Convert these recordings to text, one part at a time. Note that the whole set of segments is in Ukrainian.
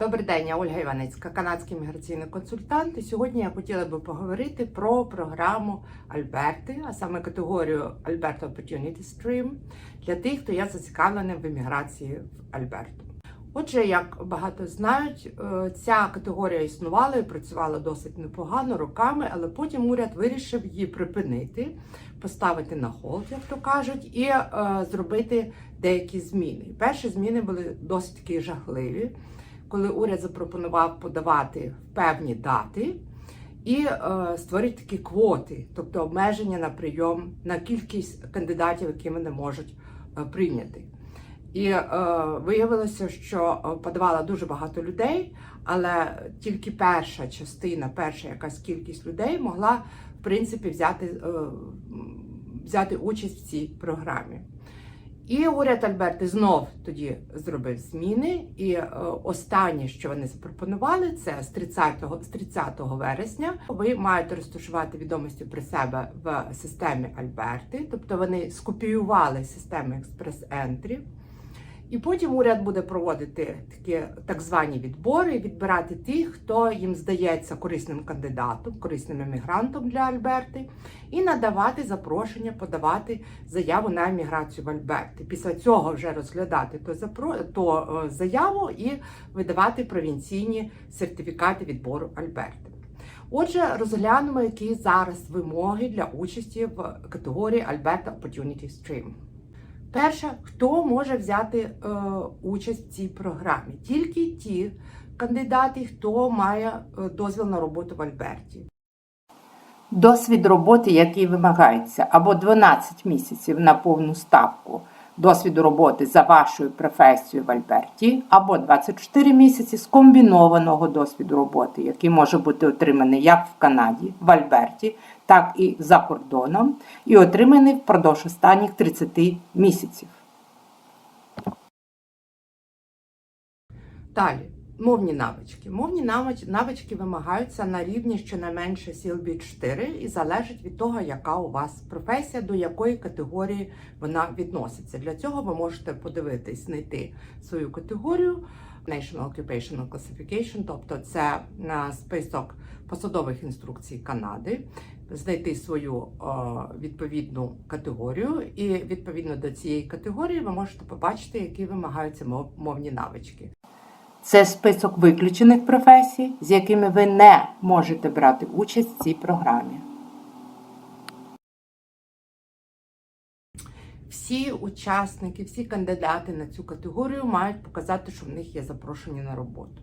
Добрий день, я Ольга Іваницька, канадський міграційний консультант. І сьогодні я хотіла би поговорити про програму Альберти, а саме категорію Alberta Opportunity Stream для тих, хто є зацікавлений в еміграції в Альберту. Отже, як багато знають, е, ця категорія існувала і працювала досить непогано роками, але потім уряд вирішив її припинити, поставити на холд, як то кажуть, і е, зробити деякі зміни. Перші зміни були досить такі жахливі коли уряд запропонував подавати певні дати і е, створити такі квоти, тобто обмеження на прийом на кількість кандидатів, які вони можуть е, прийняти. І е, виявилося, що е, подавало дуже багато людей, але тільки перша частина, перша якась кількість людей могла в принципі взяти, е, взяти участь в цій програмі. І уряд Альберти знов тоді зробив зміни. І е, останнє, що вони запропонували, це з 30, з 30 вересня. Ви маєте розташувати відомості про себе в системі Альберти, тобто вони скопіювали систему експрес-ентрі. І потім уряд буде проводити такі так звані відбори, відбирати тих, хто їм здається корисним кандидатом, корисним емігрантом для Альберти, і надавати запрошення, подавати заяву на еміграцію в Альберти. Після цього вже розглядати то, запро... то е, заяву і видавати провінційні сертифікати відбору Альберти. Отже, розглянемо, які зараз вимоги для участі в категорії Alberta Opportunity Stream. Перше, хто може взяти е, участь в цій програмі? Тільки ті кандидати, хто має е, дозвіл на роботу в Альберті. Досвід роботи, який вимагається, або 12 місяців на повну ставку досвіду роботи за вашою професією в Альберті, або 24 місяці скомбінованого досвіду роботи, який може бути отриманий як в Канаді, в Альберті, так і за кордоном, і отриманий впродовж останніх 30 місяців. Далі. Мовні навички. Мовні навички вимагаються на рівні щонайменше CLB 4 і залежить від того, яка у вас професія, до якої категорії вона відноситься. Для цього ви можете подивитись, знайти свою категорію National Occupational Classification, тобто це список посадових інструкцій Канади, знайти свою відповідну категорію, і відповідно до цієї категорії ви можете побачити, які вимагаються мовні навички. Це список виключених професій, з якими ви не можете брати участь в цій програмі. Всі учасники, всі кандидати на цю категорію мають показати, що в них є запрошення на роботу.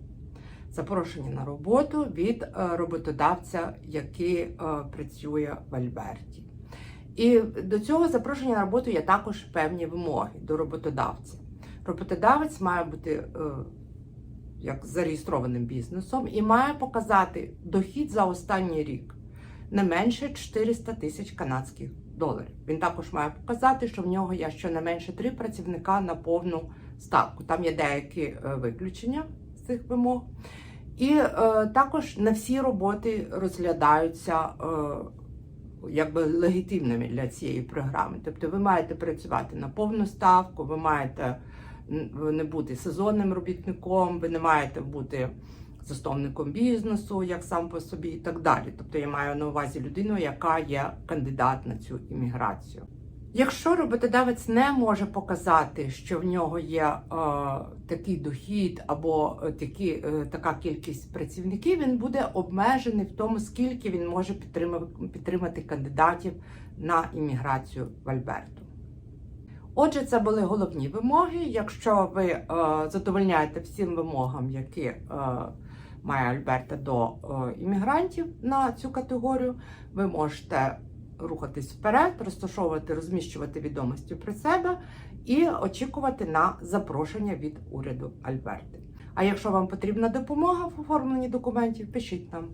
Запрошення на роботу від е, роботодавця, який е, працює в Альберті. І до цього запрошення на роботу є також певні вимоги до роботодавця. Роботодавець має бути е, як зареєстрованим бізнесом, і має показати дохід за останній рік не менше 400 тисяч канадських доларів. Він також має показати, що в нього є щонайменше три працівника на повну ставку. Там є деякі е, виключення з цих вимог. І е, також не всі роботи розглядаються е, якби легітимними для цієї програми. Тобто ви маєте працювати на повну ставку, ви маєте не бути сезонним робітником, ви не маєте бути засновником бізнесу, як сам по собі, і так далі. Тобто я маю на увазі людину, яка є кандидат на цю імміграцію. Якщо роботодавець не може показати, що в нього є е, такий дохід або такі, е, така кількість працівників, він буде обмежений в тому, скільки він може підтримати, підтримати кандидатів на імміграцію в Альберту. Отже, це були головні вимоги. Якщо ви е, задовольняєте всім вимогам, які е, має Альберта до е, іммігрантів на цю категорію, ви можете рухатись вперед, розташовувати, розміщувати відомості про себе і очікувати на запрошення від уряду Альберти. А якщо вам потрібна допомога в оформленні документів, пишіть нам.